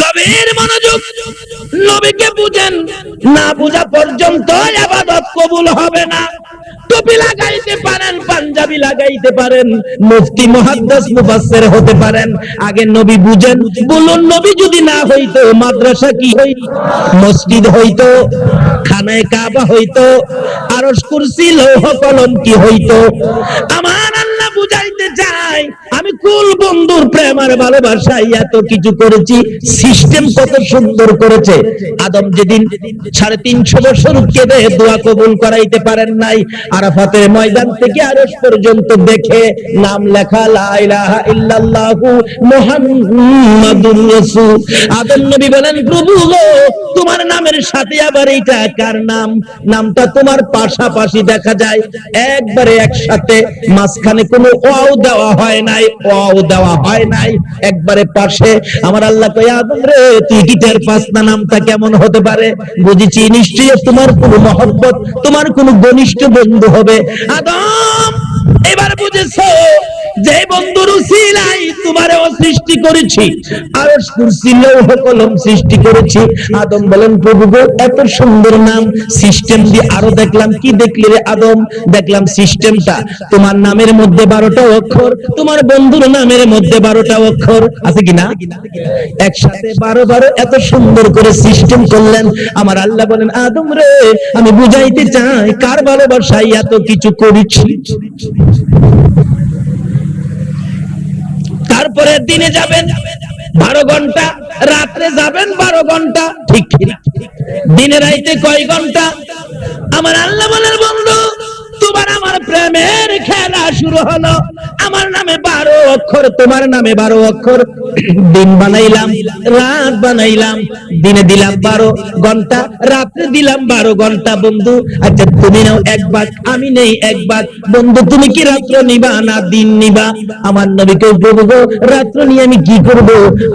গভীর মনোযোগ নবীকে বুঝেন। না পর্যন্ত আবাদত কবুল হবে না। টুপি লাগাইতে পারেন, পাঞ্জাবি লাগাইতে পারেন, মুফতি, মুহাদ্দিস, মুফাসসির হতে পারেন। আগে নবী বুঝেন, বলুন নবী যদি না হইতো, মাদ্রাসা কি হই মসজিদ হইতো, খানায় কাবা হইতো, আরশ কুরসি, লৌহ কলম কি হইতো? আমার আল্লাহ বুঝাইতে আমি কুল বন্ধুর প্রেম আর এত কিছু করেছি সিস্টেম কত সুন্দর করেছে। আদম যেদিন সাড়ে তিনশো বছর কেঁদে দোয়া কবুল করাইতে পারেন নাই, আরাফাতের ময়দান থেকে আরশ পর্যন্ত দেখে নাম লেখা, লা ইলাহা ইল্লাল্লাহু আদম নবী বলেন, প্রভু তোমার নামের সাথে আবার এইটা কার নাম? নামটা তোমার পাশাপাশি দেখা যায়। একবারে একসাথে মাঝখানে কোনো ওয়াও দেওয়া হয় নাই, ওয়াও দেওয়া হয় নাই। একবারে পাশে আমার আল্লাহ কই আদম রে, তুই কি টের পাস না নামটা কেমন হতে পারে? বুঝেছি, নিশ্চয়ই তোমার কোনো মহব্বত, তোমার কোনো ঘনিষ্ঠ বন্ধু হবে। আদম, এবার বুঝেছ যে বন্ধুর উসিলাই তোমারও সৃষ্টি করেছি আর কুরসি লৌহ কলম সৃষ্টি করেছি। আদম বলেন আদম? তোমার নামের মধ্যে বারোটা অক্ষর, তোমার বন্ধুর নামের মধ্যে বারোটা অক্ষর। আছে কি না? একসাথে বারো বারো এত সুন্দর করে সিস্টেম করলেন। আমার আল্লাহ বলেন, আদম রে, আমি বুঝাইতে চাই, কার ভালোবাসায় এত কিছু করেছি? তারপরে দিনে যাবেন। বারো ঘণ্টা, রাত্রে যাবেন বারো ঘণ্টা, ঠিক ঠিক দিনে রাইতে কয় ঘণ্টা? আমার আল্লাহ বলেন, বন্ধু তোমার আমার প্রেমের খেলা শুরু হলো। আমার নামে বারো অক্ষর, তোমার নামে বারো অক্ষর। দিন বানাইলাম, রাত বানাইলাম, দিনে দিলাম বারো ঘণ্টা, রাত্রে দিলাম বারো ঘণ্টা। বন্ধু আচ্ছা তুমি নাও এক ভাগ, আমি নেই এক ভাগ। বন্ধু, তুমি কি রাত্র নিবা না দিন নিবা? আমার নবীকে প্রভু গো, রাত্র নিয়ে আমি কি করব?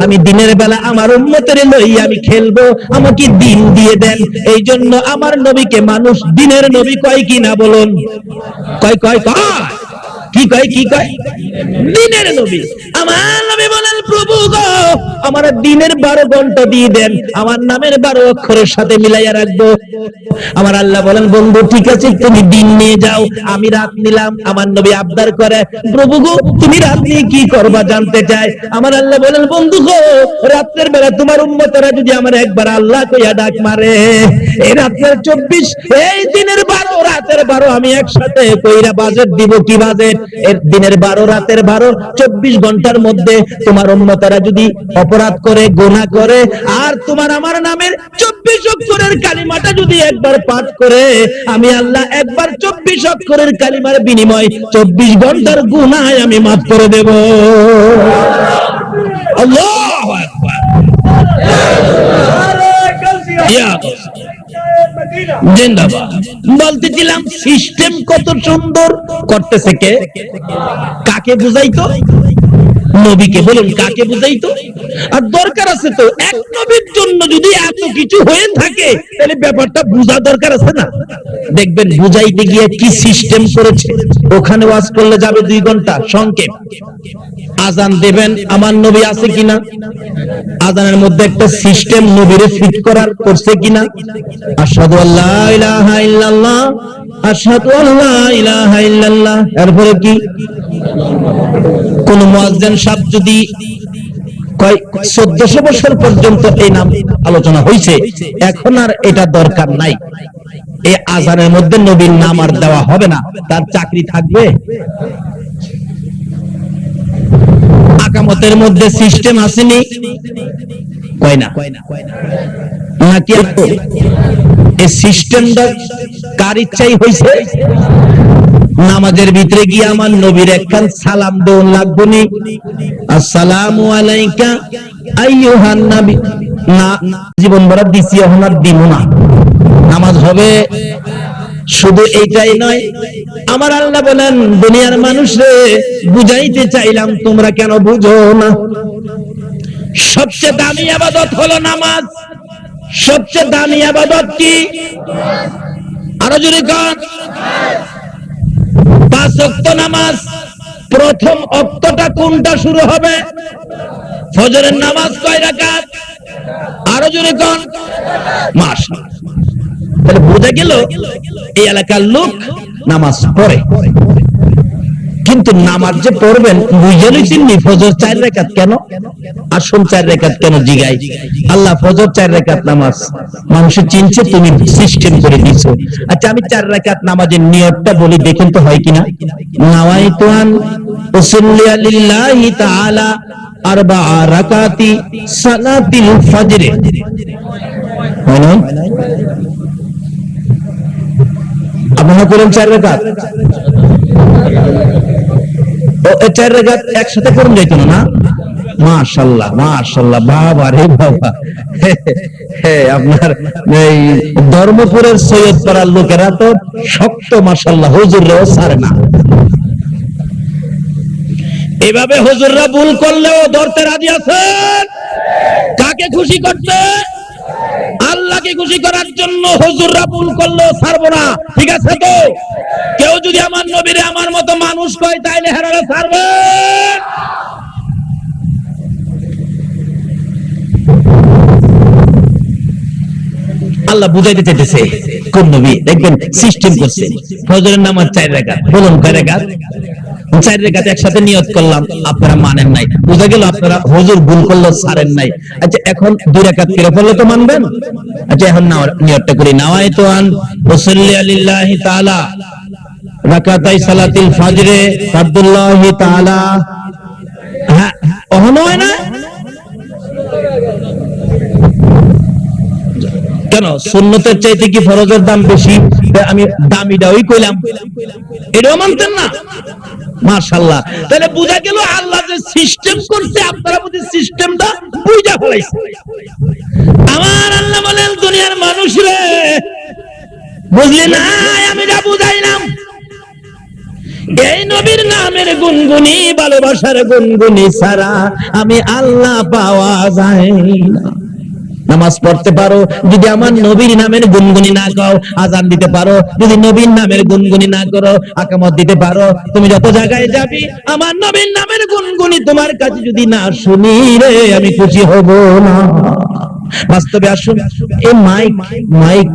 আমি দিনের বেলা আমার উন্মতের লই আমি খেলব। আমাকে দিন দিয়ে দেন। এই জন্য আমার নবীকে মানুষ দিনের নবী কয় কি না বলুন। কয় কয় কয়? কি কয় কি কয়? দিনের নবী। আমার নবী বলেন আমার দিনের বারো ঘণ্টা দিয়ে দেন, আমার নামের বারো অক্ষরের সাথে মিলাইয়া রাখব। আমার আল্লাহ বলেন, বন্ধু, ঠিক আছে, তুমি দিন নিয়ে যাও, আমি রাত নিলাম, আমার নবী আবদার করে, প্রভু গো, তুমি রাত নিয়ে কি করবা জানতে চাই? আমার আল্লাহ বলেন, বন্ধু গো রাত্রের বেলা তোমার উম্মতেরা যদি আমার একবার আল্লাহ কইয়া ডাক মারে, এই রাত্রের চব্বিশ, এই দিনের বারো, রাতের বারো আমি একসাথে কইরা বাজেট দিব কি বাজেট? এর দিনের বারো, রাতের বারো, চব্বিশ ঘণ্টার মধ্যে তোমার উন্মতারা যদি অপরাধ করে গোনা করে, আর তোমার আমার নামের চব্বিশ অক্ষরের কালিমাটা যদি একবার পাঠ করে, আমি আল্লাহ একবার চব্বিশ অক্ষরের কালিমার বিনিময় চব্বিশ ঘণ্টার গুনায় আমি মাফ করে দেব। বলতেছিলাম সিস্টেম কত সুন্দর। করতেছে কে? কাকে বুঝাইতো? নবীকে বলুন, কাকে বুঝাইতো আর দরকার আছে তো, এক নবীর জন্য যদি এত কিছু হয়ে থাকে, তাহলে ব্যাপারটা বোঝা দরকার আছে না? দেখবেন, বুঝাইতে গিয়ে কি সিস্টেম করেছে? ওখানে ওয়াজ করলে যাবে দুই ঘণ্টা, সংক্ষেপ। আজান দেবেন আমার নবী আছে কিনা? আজানের মধ্যে একটা সিস্টেম নবীরে ফিট করার করছে কিনা? আশহাদু আল্লা ইলাহা ইল্লাল্লাহ, আশহাদু আল্লা ইলাহা ইল্লাল্লাহ। এরপরে কি? কোন মুয়াজ্জিন সাহেব যদি কয় চোদ্দশো বছর পর্যন্ত এই নাম আলোচনা হয়েছে এখন আর এটা দরকার নাই। এই আজানের মধ্যে নবীর নাম আর দেওয়া হবে না। তার চাকরি থাকবে? আকামতের মধ্যে সিস্টেম আসেনি? কয় না? নাকি এই সিস্টেমটা কার ইচ্ছাই হয়েছে নামাজের ভিতরে গিয়ে আমার নবীর একখান সালাম দেওয়ান লাগবো নি। আসসালামু আলাইকা আইয়ুহান নবী। না, জীবন ভরা দিছি এখন আর দিব না। নামাজ হবে শুধু এইটাই নয়, আমার আল্লাহ বলেন, দুনিয়ার মানুষরে বুঝাইতে চাইলাম, তোমরা কেন বুঝো না? সবচেয়ে দামি আবাদত হলো নামাজ। সবচেয়ে দামি আবাদত কি? আরও ওয়াক্ত নামাজ। প্রথম অক্তটা কোনটা শুরু হবে? ফজরের নামাজ কয় রাকাত? জোরে কন। মাস তাহলে বোঝা গেল এই এলাকার লোক নামাজ পড়ে। কিন্তু নামাজ যে পড়বেন বুঝে লইছেন ফজর চার রেখাত কেন? আসুন চার রেখাত কেন জিগাই? আল্লাহ ফজর চার রেখাত নামাজ মানুষের চিনছে, তুমি সিস্টেম করে দিছো আচ্ছা আমি চার রেখাত নামাজের নিয়তটা বলি, দেখুন তো হয় কিনা। নাওয়াইতু আন উসাল্লি লিল্লাহি তাআলা আরবা রাকাতি সালাতিল ফজর। হয় করেন চার রেখাত। চার রেখাত একসাথে করুন যাইতো না মাশাল্লাহ মাশাল্লাহ, বাবা রে বাবা। আপনার এই ধর্মপুরের লোকেরা তো শক্ত, মাশাল্লাহ ছাড়ে না। এভাবে হুজুররা ভুল করলেও ধরতে রাজি আছেন? কাকে খুশি করতে আল্লাহকে খুশি করার জন্য হুজুররা ভুল করলেও ছাড়বো না। ঠিক আছে তো? কেউ যদি আমার নবীরে আমার মতো মানুষ কয়, তাইলে হেরারে ছাড়বে। আল্লাহ বুঝাইতে চাইতেছে, কোন নবী? দেখবেন সিস্টেম করছে। ফজরের নামাজ চার বলুন কয় চার রেখাত একসাথে নিয়ত করলাম, আপনারা মানেন নাই। বুঝা গেল আপনারা হুজুর ভুল করল ছাড়েন নাই। আচ্ছা এখন দুই রেখাত কেড়ে ফেললে তো মানবেন? আচ্ছা এখন নাও- নিয়তটা করি। নাওয়াই তো আন ওসল্লি আলিল্লাহি তাআলা। রাকাতাই সালাতিল ফাজরে আব্দুল্লাহি তাআলা। হ্যাঁ অহন হয় না? কেন, সুন্নতের চাইতে কি ফরজের দাম বেশি? আমি দামিটাই কইলাম। এটাও মানতেন না? মাশাল্লাহ তাহলে বুঝা গেল আল্লাহ যে সিস্টেম করছে, আপনারা বুঝি সিস্টেমটা বুঝা ফেলাইছে। আমার আল্লাহ বলেন, দুনিয়ার মানুষ রে বুঝলি না, আমি যা বুঝাইলাম, এই নবীর নামের গুনগুনি, ভালোবাসার গুনগুনি ছাড়া আমি আল্লাহ পাওয়া যায় না। নামাজ পড়তে পারো, যদি আমার নবীর নামের গুনগুনি না গাও আজান দিতে পারো, যদি নবীর নামের গুনগুনি না করো, আকামত দিতে পারো, তুমি যত জায়গায় যাবি, আমার নবীর নামের গুনগুনি তোমার কাছে যদি না শুনি রে, আমি খুশি হব না। বাস্তবে আসুন এই মাইক মাইক,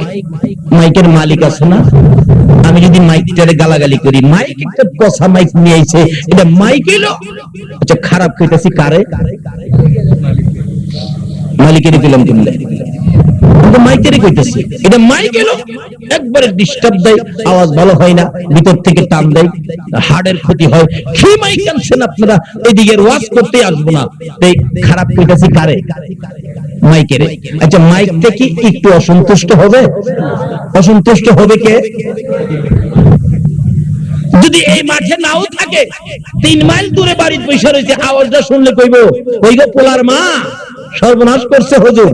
মাইকের মালিক আছে না? আমি যদি মাইকটারে গালাগালি করি, মাইক একটা কষা মাইক নিয়ে আইছে, এটা মাইক এলো আচ্ছা খারাপ কইতাছি কারে? মালিকেরই দিলাম কিনলে আচ্ছা একটু অসন্তুষ্ট হবে? অসন্তুষ্ট হবে কে? যদি এই মাঠে নাও থাকে, তিন মাইল দূরে বাড়ির পয়সা রয়েছে আওয়াজটা শুনলে কইব ওই পোলার মা সর্বনাশ করছে হুজুর।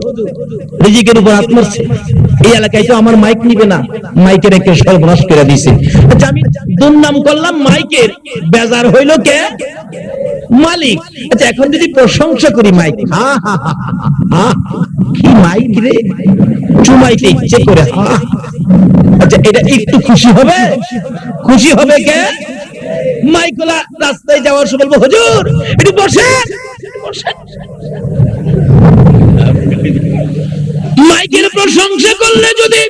রিজিকের উপর হাত মারছে। এই এলাকায় তো আমার মাইক নিবে না। মাইকের একটা সর্বনাশ করে দিছে। আচ্ছা আমি দুর্নাম করলাম মাইকের। বেজার হইল কে? মালিক। আচ্ছা এখন যদি প্রশংসা করি মাইক। হা হা হা, কি মাইক রে? চুমাইতে ইচ্ছে করে। হা। আচ্ছা এটা একটু খুশি হবে? খুশি হবে কে? মাইকলা রাস্তায় যাওয়ার সময় বলব হুজুর একটু বসেন বসেন মাইকের প্রশংসা করলে যদি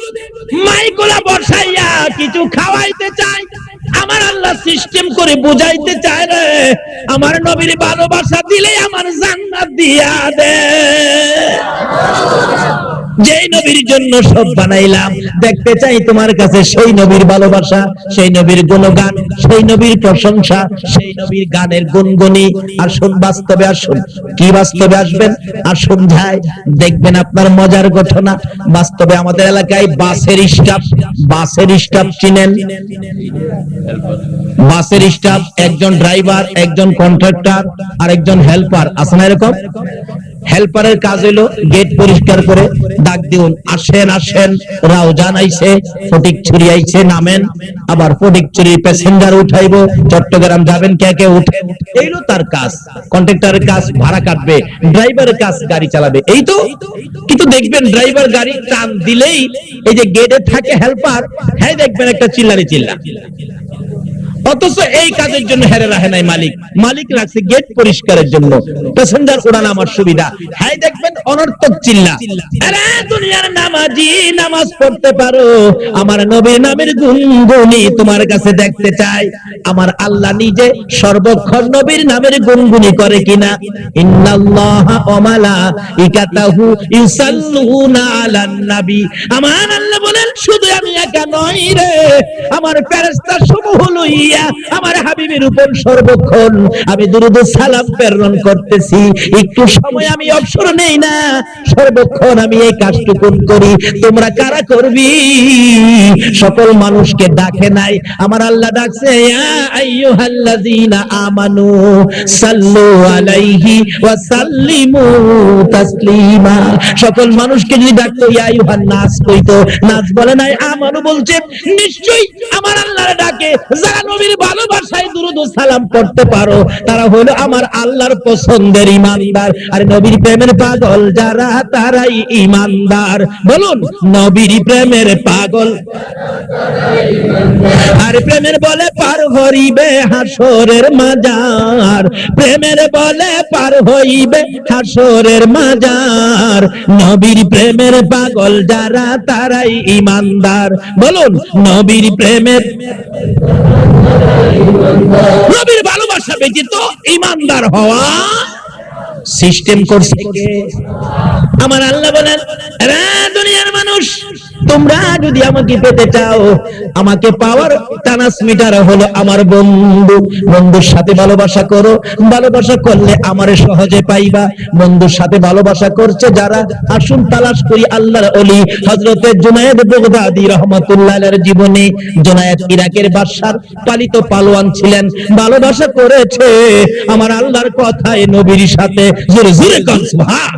মাইকোলা বসাইয়া কিছু খাওয়াইতে চায়, আমার আল্লাহ সিস্টেম করে বুঝাইতে চায় রে। আমার নবীর ভালোবাসা দিলে আমার জান্নাত দিয়া দে। যেই নবীর জন্য সব বানাইলাম, দেখতে চাই তোমার কাছে সেই নবীর ভালোবাসা, সেই নবীর গুণগান, সেই নবীর প্রশংসা, সেই নবীর গানের গুনগুনি। আসুন, বাস্তবে আসুন। কি বাস্তবে আসবেন? আসুন যাই, দেখবেন আপনার মজার ঘটনা। বাস্তবে আমাদের এলাকায় বাসের স্টাফ বাসের স্টাফ চিনেন? বাসের স্টাফ, একজন ড্রাইভার, একজন কন্ট্রাক্টর আর একজন হেল্পার। আছে না এরকম? হেল্পারের কাজ হলো গেট পরিষ্কার করে, ডাক দিন আসেন আসেন। রাও জানাইছে, ফটিক ছুরি আইছে, নামেন। আবার ফটিক ছুরি প্যাসেঞ্জার উঠাইবো, চট্টগ্রাম যাবেন কে কে উঠে? এইলো তার কাজ। কন্ট্রাক্টরের কাজ, ভাড়া কাটবে ড্রাইভারের কাজ গাড়ি চালাবে। এই তো, কিন্তু দেখবেন ড্রাইভার গাড়ি টান দিলেই এই যে গেটে থাকে হেল্পার হ্যাঁ দেখবেন একটা চিল্লারি চিল্লা অথচ এই কাজের জন্য হেরে রাখে নাই মালিক। মালিক রাখছে গেট পরিষ্কারের জন্য। প্যাসেঞ্জার উড়ান আমার সুবিধা। হ্যাঁ দেখবেন অনর্থক চিল্লা। দুনিয়ার নামাজি নামাজ পড়তে পারো। আমার নবীর নামের গুনগুনি তোমার কাছে দেখতে চাই। আমার আল্লাহ নিজে সর্বক্ষণ নবীর নামের গুনগুনি করে কিনা। ইন্নাল্লাহ ওয়া মালাইকাতাহু ইউসাল্লুনা আলান আমার আল্লাহ বলেন, শুধু আমি একা নই রে। আমার ফেরেশতা সমূহ লইয়া আমার হাবিবের উপর সর্বক্ষণ আমি দুরুদ সালাম প্রেরণ করতেছি। একটু সময় আমি অবসর নেই না। সর্বক্ষণ আমি এই কাজটুকু করি। তোমরা কারা করবি? সকল মানুষকে ডাকে নাই। আমার আল্লাহ ডাকছে, ইয়া আইয়ুহাল্লাযীনা আমানু সাল্লু আলাইহি ওয়া সাল্লিমু তাসলিমা। সকল মানুষকে যদি ডাকতো, ইয়া আইয়ুহান নাস, কইতো। নাস বলে নাই, আমানু, বলছে, নিশ্চয়ই আমার আল্লাহর ডাকে। যারা নবীর ভালোবাসায় দুরুদ সালাম পড়তে পারো। তারা হলো আমার আল্লাহর পছন্দের ইমানদার। আর নবীর প্রেমের পাগল যারা, তারাই ইমানদার। বলুন, নবীর প্রেমের পাগল। আর প্রেমের বলে পার হইবে হাসরের মাজার। প্রেমের বলে পার হইবে হাসরের মাজার। নবীর প্রেমের পাগল যারা, তারাই ইমানদার। বলুন, নবীর প্রেমের নবীর ভালোবাসা ব্যতীত ইমানদার হওয়া সিস্টেম করছে আমার আল্লাহ বলেন দুনিয়ার মানুষ তোমরা যদি আমাকে পেতে চাও, আমাকে পাওয়ার ট্রান্সমিটার হলো আমার বন্ধু। বন্ধুর সাথে ভালোবাসা করো। ভালোবাসা করলে আমারে সহজে পাইবা। বন্ধুর সাথে ভালোবাসা করছে যারা, আসুন তালাশ করি আল্লাহর অলি হযরতে জুনায়েদ বগদাদি রাহমাতুল্লাহের জীবনে জুনায়েদ ইরাকের বাদশার পালিত পালোয়ান ছিলেন। ভালোবাসা করেছে আমার আল্লাহর কথায় নবীর সাথে। জোরে জোরে কন সুবহান।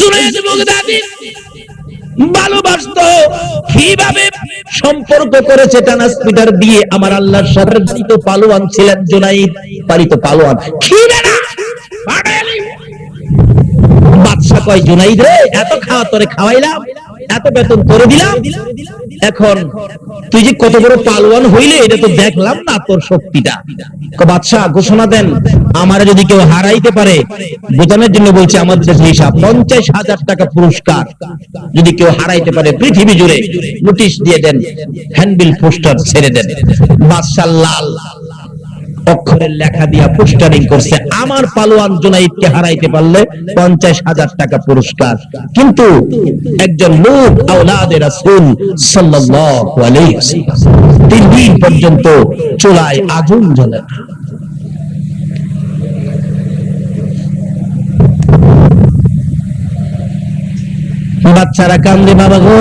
জুনায়েদ বগদাদি ভালোবাসতো কীভাবে সম্পর্ক করেছে ট্রান্সমিটার দিয়ে আমার আল্লাহর সাথে পালিত পালোয়ান ছিলেন জুনাইদ, পালিত পালোয়ান। না! বাদশা কয়, জোনাইদ রে, এত খাওয়া তোরে খাওয়াইলাম। এত বেতন করে দিলাম এখন তুই যে কত বড় পালোয়ান হইলে এটা তো দেখলাম না তোর শক্তিটা। কয়, বাদশা ঘোষণা দেন আমারে যদি কেউ হারাইতে পারে বোঝানোর জন্য বলছে আমাদের দেশে হিসাব পঞ্চাশ হাজার টাকা পুরস্কার যদি কেউ হারাইতে পারে পৃথিবী জুড়ে নোটিশ দিয়ে দেন হ্যান্ডবিল পোস্টার ছেড়ে দেন। বাদশাহ লাল। অক্ষরের লেখা দিয়া পোস্টারিং করছে। আমার পালোয়ান জুনাইদকে হারাইতে পারলে পঞ্চাশ হাজার টাকা পুরস্কার। কিন্তু একজন লোক আওলাদে রাসূল তিন দিন পর্যন্ত চুলায় আগুন জ্বলে। বাচ্চারা কান্দে, বাবা গো,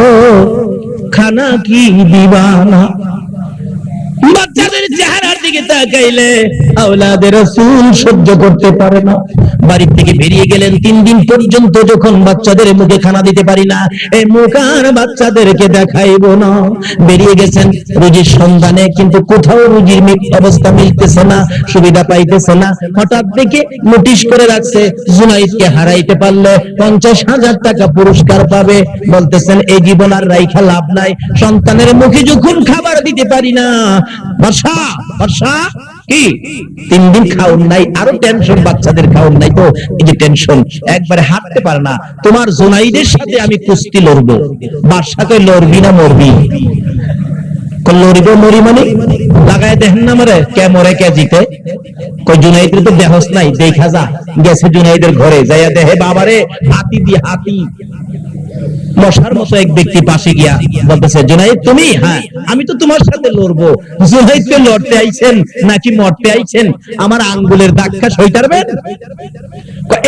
খানা কি দিবানা বাচ্চাদের চেহারার দিকে তাকাইলে আওলাদের রাসূল সহ্য করতে পারে না। বাড়ি থেকে বেরিয়ে গেলেন তিন দিন পর্যন্ত যখন বাচ্চাদের মুখে খানা দিতে পারি না এই মুখ আর বাচ্চাদেরকে দেখাইবো না। বেরিয়ে গেছেন রুজির সন্ধানে, কিন্তু কোথাও রুজির অবস্থা মিলতেছে না, সুবিধা পাইতেছে না। হঠাৎ দেখে নোটিশ করে রাখছে, জুনাইদকে হারাইতে পারলে পঞ্চাশ হাজার টাকা পুরস্কার পাবে। বলতেছেন এই জীবন আর রাইখা লাভ নাই। সন্তানের মুখে যখন খাবার দিতে পারি না বর্ষা বর্ষা কি? তিন দিন খাওন নাই, আরও টেনশন বাচ্চাদের খাওন নাই তো, এই যে টেনশন একবারে হাঁটতে পারে না। তোমার জোনাইদের সাথে আমি কুস্তি লড়বো বাদশাকে লড়বি না মরবি? লড়িব, মরি মানে? লাগায় দেখেন না মরে কে মরে, কে জিতে? কই জুনাইদের তো দেহস নাই, দেখা যা, গেছে জুনাইদের ঘরে, যাইয়া দেহে বাবারে, হাতি দি হাতি। মশার মতো এক ব্যক্তি পাশে গিয়া বলতেছে, জুনাইদ, তুমি? হ্যাঁ। আমি তো তোমার সাথে লড়বো। জুনাইদ কে লড়তে আইছেন নাকি মরতে আইছেন? আমার আঙ্গুলের দাক্ষা সইতারবেন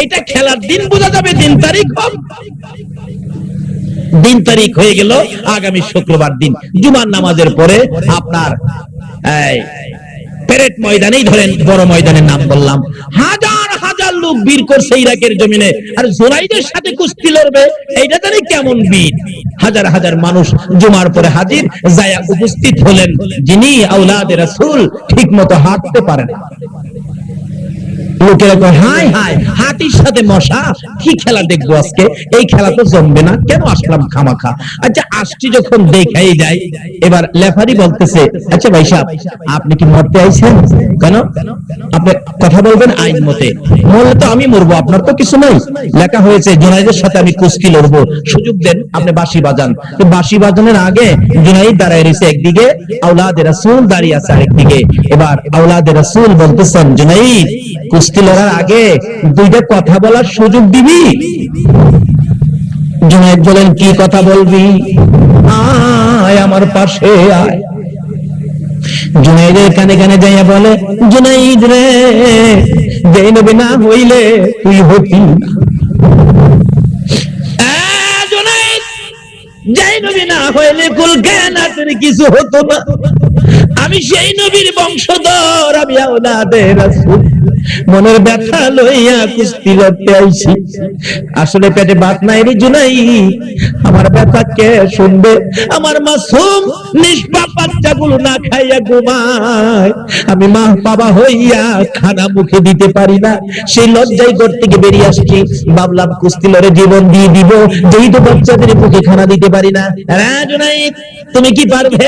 এটা খেলার দিন বোঝা যাবে, দিন তারিখ দিন তারিখ হয়ে গেল, আগামী শুক্রবার দিন। জুমার নামাজের পরে আপনার প্যারেড ময়দানেই ধরেন, বড় ময়দানের নাম বললাম। হাজার বীর করছে ইরাকের জমিনে। আর জোরাইদের সাথে কুস্তি লড়বে, এইটা তাহলে কেমন বীর। হাজার হাজার মানুষ জুমার পরে হাজির, যায়া উপস্থিত হলেন। যিনি আউলাদের ঠিক মতো হাঁটতে পারেন লোকেরা কয় হাই হাই হাতির সাথে মশা? কি খেলা দেখব আজকে? এই খেলা তো জমবে না। কেন আসলাম খামাখা? আচ্ছা আসছি যখন দেখাই যায় এবার লেফারি বলতেছে আচ্ছা ভাই সাহেব, আপনি কি মরতে আইছেন? কেন? আপনি কথা বলবেন আইন মতে। মরলে তো আমি মরবো, আপনার তো কিছু নাই। লেখা হয়েছে, জুনাইদের সাথে আমি কুস্তি লড়বো। সুযোগ দেন, আপনি বাঁশি বাজান। বাঁশি বাজানোর আগে জুনাইদ দাঁড়ায় রয়েছে একদিকে আউলাদের রাসূল দাঁড়িয়ে আছে আরেকদিকে। এবার আউলাদের রাসূল বলতেছেন, জুনাইদ, কুস্তি লড়ার আগে দুইটা কথা বলার সুযোগ দিবি? জুনাইদ বলেন, কি কথা বলবি? আয় আমার পাশে আয়। জুনাইদের কানে কানে যাইয়া বলে, জুনাইদ রে যে নবী না হইলে তুই হতি না আহ, জুনাইদ, যেই নবী না হইলে কুল কায়নাতের কিছু হতো না। আমি সেই নবীর বংশধর, আমি আওলাদের রাসূল। মনের ব্যথা লইয়া কুস্তি লড়তে আইছি। আসলে পেটে ভাত নাই রে জুনাই, আমার ব্যথা কে শুনবে? আমার মাসুম নিষ্পাপ বাচ্চাগুলো না খাইয়া ঘুমায়। আমি মা বাবা হইয়া খানা মুখে দিতে পারি না। সেই লজ্জায় ঘর থেকে বেরিয়ে আসছি। ভাবলাম কুস্তি লড়ে জীবন দিয়ে দিব। যেই তো বাচ্চাদের মুখে খানা দিতে পারি না। হ্যাঁ জুনাই তুমি কি পারবে?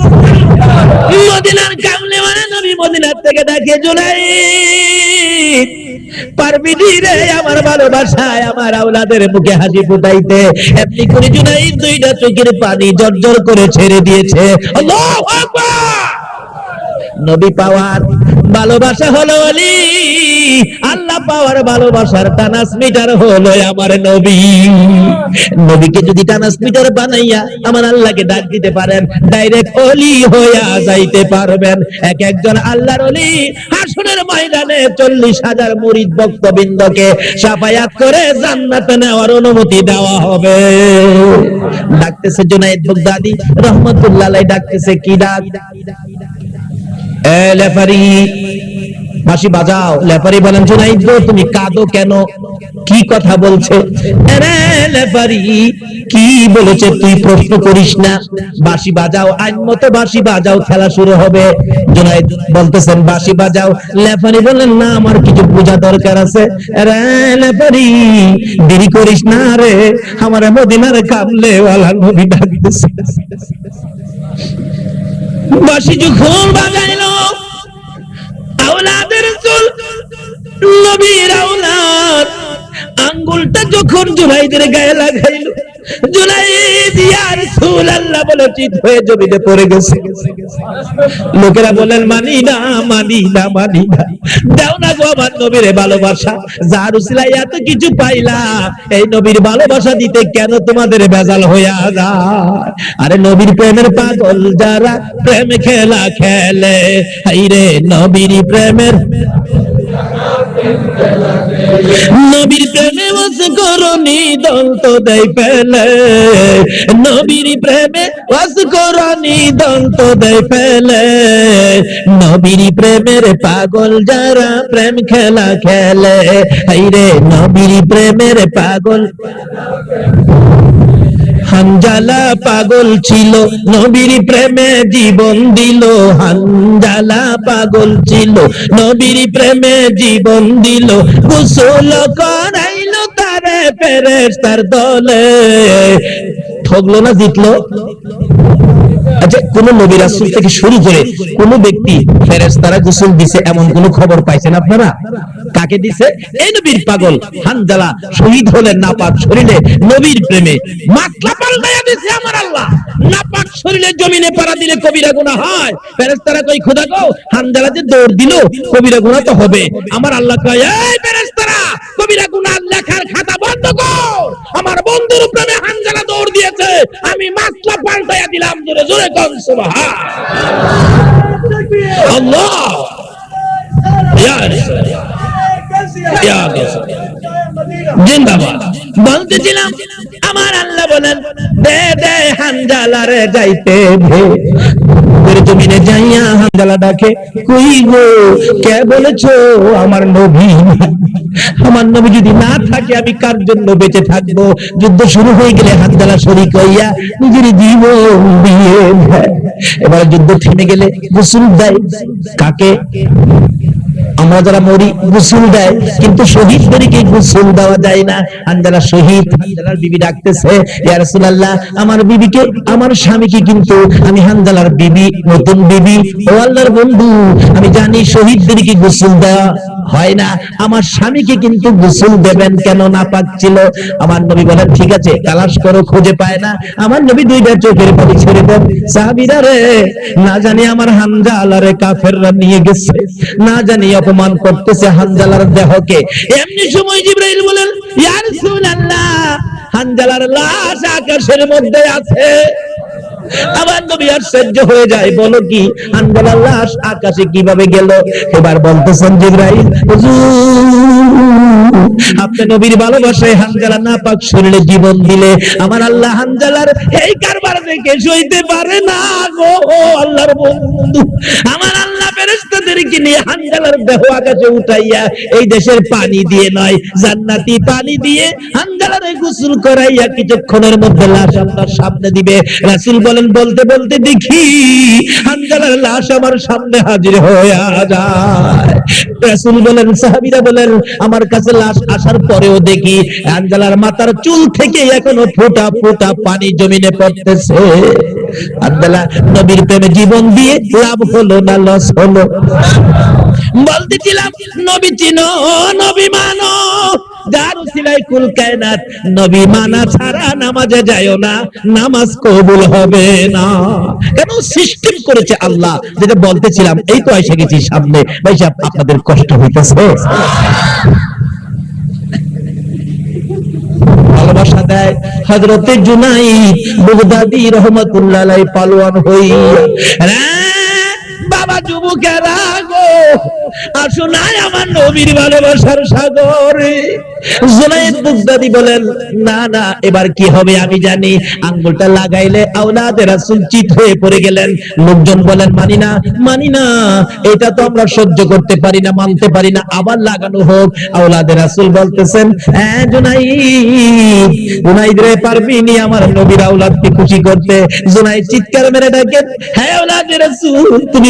ছাত্র কামলে মানে নবী মদিনার থেকে দেখে জুলাই পারবি রে আমার ভালোবাসায় আমার আওলাদের মুখে হাসি ফুটাইতে। এমনি করে জুলাই দুইটা চোখের পানি জর্জর করে ছেড়ে দিয়েছে। নবী পাওয়ার ভালোবাসা হলো অলি আল্লাহ পাওয়ার ভালোবাসার ট্রান্সমিটার হলো আমার নবী। নবীকে যদি ট্রান্সমিটার বানাইয়া আমার আল্লাহকে ডাক দিতে পারেন ডাইরেক্ট অলি হইয়া যাইতে পারবেন। এক একজন আল্লাহর অলি হাসনের ময়দানে চল্লিশ হাজার মুরিদ ভক্তবৃন্দকে সাফায়াত করে জান্নাতে নেওয়ার অনুমতি দেওয়া হবে। ডাকতেছে জুনাইদ বগদাদি রহমতুল্লাহ ডাকতেছে কি ডাক? এ লেফারি বাঁশি বাজাও। লেফারি বলেন, জুনাইদ তুমি কাঁদো কেন? কি কথা বলছে? কি বলেছে তুই প্রশ্ন করিস না? বাঁশি বাজাও, আইন বাঁশি বাজাও, খেলা শুরু হবে। জুনাইদ বলতেছেন, বাঁশি বাজাও। লেফারি বললেন, না, আমার কিছু পূজা দরকার আছে। আরে লেফারি, দেরি করিস না রে, আমার মদিনার কামলে ওয়ালা নবী ডাকতেছে। বাসি যখন বাজাইল আওলাদের চুল নবীর আওলাদ। আঙ্গুলটা যখন জুনাইদের গায়ে লাগাইলো জমিতে কিছু পাইলা, এই নবীর ভালোবাসা দিতে কেন তোমাদের বেজাল হইয়া যায়? আরে নবীর প্রেমের পাগল যারা প্রেম খেলা খেলে নবীর প্রেমের নবীর প্রেমে বস করনি দল তো দেই ফেলে। নবীর প্রেমে বস করনি দল তো দেই ফেলে। নবীর প্রেমের পাগল যারা প্রেম খেলা খেলে। হাইরে, নবীর প্রেমের পাগল হানজালা পাগল ছিল, নবীর প্রেমে জীবন দিল। হানজালা পাগল ছিল, নবীর প্রেমে জীবন দিল। গোসল করাইলো তারে ফেরেশতার দলে। ঠগলো না, জিতলো? আচ্ছা কোন নবী রাসূল থেকে শুরু করে কোন ব্যক্তি ফেরেশতারা গোসল দিছে এমন কোন খবর পাইছেন আপনারা? কাকে দিছে? এই নবীর পাগল। হানজালা শহীদ হলেন নাপাক শরীরে, নবীর প্রেমে। মাথা পাল্টাইয়া দিছে আমার আল্লাহ। নাপাক শরীরে জমিনে পাড়া দিলে কবিরা গুনাহ হয়। ফেরেশতারা কই খোদা গো, হানজালা যে দৌড় দিল, কবিরা গুনাহ তো হবে। আমার আল্লাহ কয়, এই ফেরেশতারা, কবিরা গুনাহ লেখার খাতা বন্ধ কর। আমার বন্ধুর প্রেমে হানজালা দৌড় দিয়েছে। আমি মাসলা পাল্টাইয়া দিলাম, জোরে জোরে কোন, সুবহান। আল্লাহ। ইয়া রাসূল ইয়া রাসূল বলতেছিলাম আমার আল্লাহ বলেন দে দে হানজালারে যাইতে ভে যাইয়া হানজালা ডাকে কই গো কে বলেছ, আমার নবী আমার নবী যদি না থাকে, আমি কার জন্য বেঁচে থাকব, যুদ্ধ শুরু হয়ে গেলে হানজালা শরীক হইয়া নিজের জীবন দেয়। এবার যুদ্ধ থেমে গেলে গোসল দেয়, কাকে আমরা যারা মরি, গুসুল দেয়, কিন্তু শহীদদেরকে গুসুল দেওয়া যায় না। আন্দারা শহীদ, হানজালার বিবি ডাকতেছে, ইয়া রাসূলুল্লাহ, আমার বিবিকে, আমার স্বামীকে কিন্তু আমি হানজালার বিবি, নতুন বিবি। ও আল্লাহর বন্ধু, আমি জানি শহীদদেরকে গুসুল দেওয়া হয় না। আমার স্বামীকে কিন্তু গোসল দেবেন কেন না পাচ্ছিল আমার নবী বলেন, ঠিক আছে, তালাশ করো, খুঁজে পায় না। আমার নবী দুইটা চোখের পানি ছেড়ে দেন। সাহাবীরা রে, না জানি আমার হানজালারে কাফেররা নিয়ে গেছে। না জানি অপমান করতেছে হানজালার দেহকে। এমনি সময় জিব্রাইল বলেন ইয়া রাসূলুল্লাহ হানজালার লাশ আকাশের মধ্যে আছে। আমার নবী আশ্চর্য হয়ে যায়। বলো কি? হানজালার লাশ আকাশে কীভাবে গেল? এবার বলতেছেন জিব্রাইল আপনি নবীর ভালোবাসায় হানজালা না পাক শরীরে জীবন দিলে আমার আল্লাহ হানজালার এই কারবার দেখে সইতে পারে না গো। আল্লাহর বন্ধু, আমার আল্লাহ ফেরেশতাদেরকে নিয়ে হানজালার দেহ আকাশে উঠাইয়া এই দেশের পানি দিয়ে নয়, জান্নাতি পানি দিয়ে হানজালারে গোসল করাইয়া কিছুক্ষণের মধ্যে লাশ আপনার সামনে দিবে। রাসূল বলেন, বলতে বলতে দেখি হানজালার লাশ আমার সামনে হাজির হয়ে যায়। রাসূল বলেন, সাহাবীরা বলেন, আমার কাছে লাশ আসার পরেও দেখি হানজালার মাথার চুল থেকে এখনও ফোঁটা ফোঁটা পানি জমিনে পড়তেছে। আব্দুল্লাহ নবীর প্রেমে জীবন দিয়ে লাভ হলো না লস হলো? বলতেছিলাম নবী চিনো নবী মানো। যার উসিলায় কুল কায়নাত নবী মানা ছাড়া নামাজে যায়ও না নামাজ কবুল হবে না। কেন সিস্টেম করেছে আল্লাহ? যেটা বলতেছিলাম এই তো এসে গেছি সামনে। ভাই সাহেব আপনাদের কষ্ট হইতেছে। ভালোবাসা দেয় হজরতে জুনাইদ বুগদাদি রহমতুল্লাহ পালোয়ান হইয়া। রে, বাবা যুবকেরা গো, আসো নাই আমার নবীর ভালোবাসার সাগরে। বলেন, না না, এবার কি হবে আমি জানি। আঙ্গুলটা লাগাইলে হয়ে পড়ে গেলেন। লোকজন বলেন, মানি না মানি না, এটা তো আমরা সহ্য করতে পারি না, মানতে পারি না, আবার লাগানো হোক। আওলাদে রাসূল বলতেছেন হ্যাঁ জুনাইদ জুনাইদ রে, পারবি নি আমার নবীর আওলাদকে খুশি করতে? জুনাইদ চিৎকার মেরে ডাকেন হ্যাঁ তুমি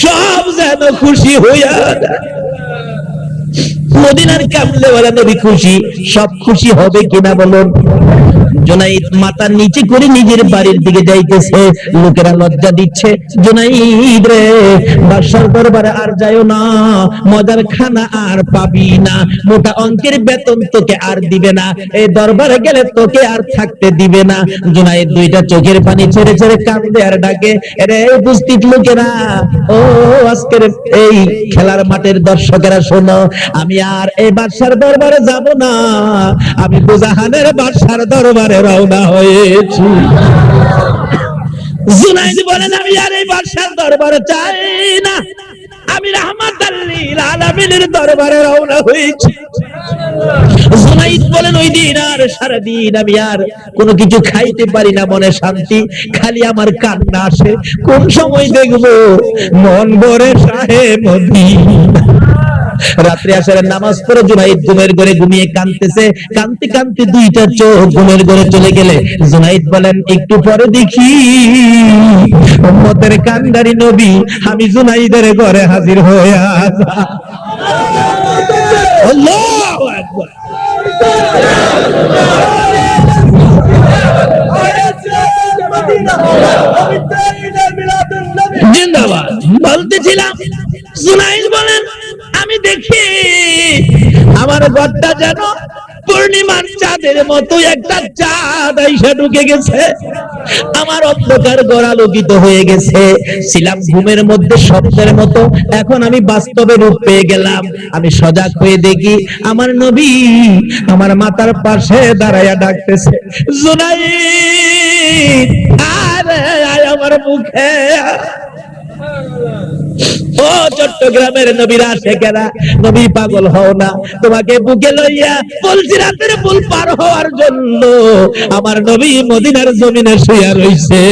সব যেন খুশি হইয়া যায়। মদিনার কামলেওয়ালা নবী খুশি, সব খুশি হবে কিনা বলুন? জোনাইদ মাথা নিচে করে নিজের বাড়ির দিকে যাইতেছে, লোকেরা লজ্জা দিচ্ছে। জোনাইদ রে, বাদশার দরবারে আর যাইও না, মজার খানা আর পাবি না, মোটা অঙ্কের বেতন তোকে আর দিবে না এই দরবারে গেলে তোকে আর থাকতে দিবে না। জোনাইদ দুইটা চোখের পানি ছেড়ে ছেড়ে কান্দে আর ডাকে রে উপস্থিত লোকেরা, ও আজকের এই খেলার মাঠের দর্শকেরা শোনো, আমি আর এই বাদশার দরবারে যাব না। আমি বুজাহানের বাদশার দরবারে রওনা হয়েছি। জুনাইদ বলেন, আমি আর এই বাদশার দরবারে চাই না। আমি রহমত আলামিনের দরবারে রওনা হয়েছি। জুনাইদ বলেন, ওই দিন আর আমি আর কোনো কিছু খাইতে পারি না শান্তি। খালি আমার কোন সময় দেখব? মন ভরে সাহে মদিনা। রাত্রে আসার নামাজ পড়ে জুনাইদ ঘুমের ঘরে ঘুমিয়ে কানতেছে কানতে কানতে দুইটা চোখ ঘুমের ঘরে চলে গেলে। জুনাইদ বলেন, একটু পরে দেখি। উম্মতের কান্দারি নবী, আমি জুনাইদের ঘরে হাজির হয়ে আসা জিন্দাবাদ। বলতেছিলাম, জুনাইদ দেখি আমার ঘরটা যেন পূর্ণিমার চাঁদের মতো একটা চাঁদ এসে ঢুকে গেছে। আমার অন্ধকার গড়ালোকিত হয়ে গেছে। ছিলাম ঘুমের মধ্যে স্বপ্নের মতো। এখন আমি বাস্তবে রূপ পেয়ে গেলাম। আমি সজাগ হয়ে দেখি আমার নবী আমার মাথার পাশে দাঁড়াইয়া ডাকতেছে জোনাই আরে আমার মুখে। ও চট্টগ্রামের নবীরা শেখেরা, নবী পাগল হও না, তোমাকে বুকে লইয়া বলছি রাতের ফুল পার হওয়ার জন্য আমার নবী মদিনার জমিনে শুয়া রইছে।